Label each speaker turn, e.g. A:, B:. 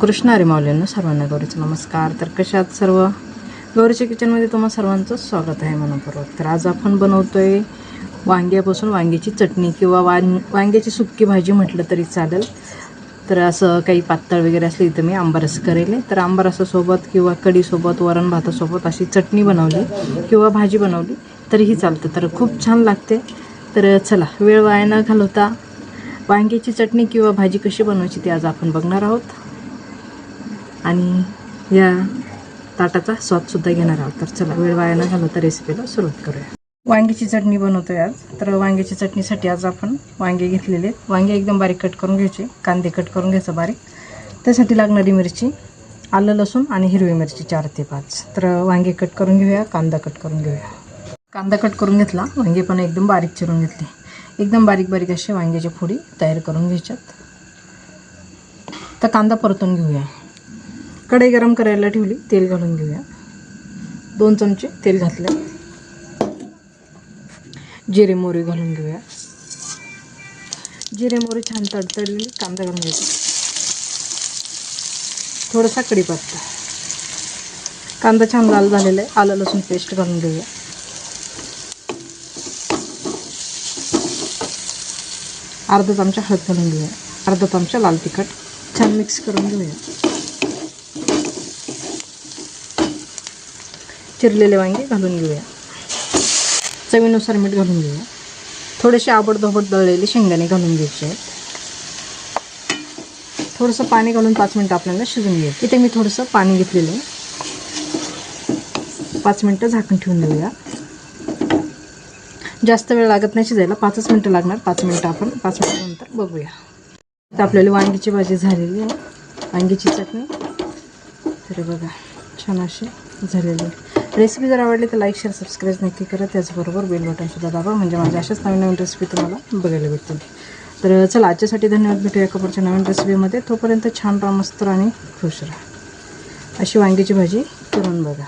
A: कृष्ण हरी सर्वांना गौरीचा नमस्कार. तर कशात सर्व? गौरीच्या किचनमध्ये तुम्हा सर्वांचं स्वागत आहे मनपूर्वक. तर आज आपण बनवतोय वांग्यापासून वांग्याची चटणी किंवा वां वांग्याची सुक्की भाजी म्हटलं तरी चालेल. तर असं काही पातळ वगैरे असली तर मी आंबारस करेल. तर आंबारसासोबत किंवा कढीसोबत वरण भातासोबत अशी चटणी बनवली किंवा भाजी बनवली तरीही चालतं. तर खूप छान लागते. तर चला वेळ वाया न घालवता वांग्याची चटणी किंवा भाजी कशी बनवायची ती आज आपण बघणार आहोत. आणि या ताटाचा स्वादसुद्धा घेणार आहोत. तर चला वेळ वाया न घालवता रेसिपीला सुरुवात करूया. वांग्याची चटणी बनवतोय आज. तर वांग्याची चटणीसाठी आज आपण वांगे घेतलेले. आहेत वांगे एकदम बारीक कट करून घ्यायचे. कांदे कट करून घ्यायचं बारीक. त्यासाठी लागणारी मिरची आलं लसूण आणि हिरवी मिरची चार ते पाच. तर वांगे कट करून घेऊया कांदा कट करून घेऊया. कांदा कट करून घेतला. वांगे पण एकदम बारीक चिरून घेतले. एकदम बारीक बारीक असे वांग्याची फोडी तयार करून घ्यायच्यात. तर कांदा परतून घेऊया. कढई गरम करायला ठेवली तेल घालून घेऊया. दोन चमचे तेल घातले. जिरे मोहरी घालून घेऊया. जिरे मोहरी छान तडतडली कांदा घालून घ्यायचा थोडासा कढीपत्ता कांदा छान लाल झालेला आहे. आलं लसूण पेस्ट घालून घेऊया. अर्धा चमचा हळद घालून घेऊया. अर्धा चमचा लाल तिखट. छान मिक्स करून घेऊया. चिरलेले वांगे घालून घेऊया. चवीनुसार मीठ घालून घेऊया. थोडेसे आबडधोबड दळलेले शेंगदाणे घालून घ्यायचे आहेत. थोडंसं पाणी घालून पाच मिनटं आपल्याला शिजून घ्यायचं. इथे मी थोडंसं पाणी घेतलेलं आहे. पाच मिनटं झाकण ठेवून देऊया. जास्त वेळ लागत नाही शिजायला. पाचच मिनटं लागणार. पाच मिनटं आपण पाच मिनटानंतर बघूया. तर आपल्याला वांगीची भाजी झालेली आहे. वांगीची चटणी. तर बघा छान अशी झालेली आहे. रेसिपी जर आवडली तर लाईक शेअर सबस्क्राईब नक्की करा. त्याचबरोबर बेल बटनसुद्धा दाबा. म्हणजे माझ्या अशाच नवीन नवीन रेसिपी तुम्हाला बघायला भेटतील. तर चला आजच्यासाठी धन्यवाद. भेटूया कपूरच्या नवीन रेसिपीमध्ये. तोपर्यंत छान राहा मस्त आणि खुश राहा. अशी वांग्याची भाजी करून बघा.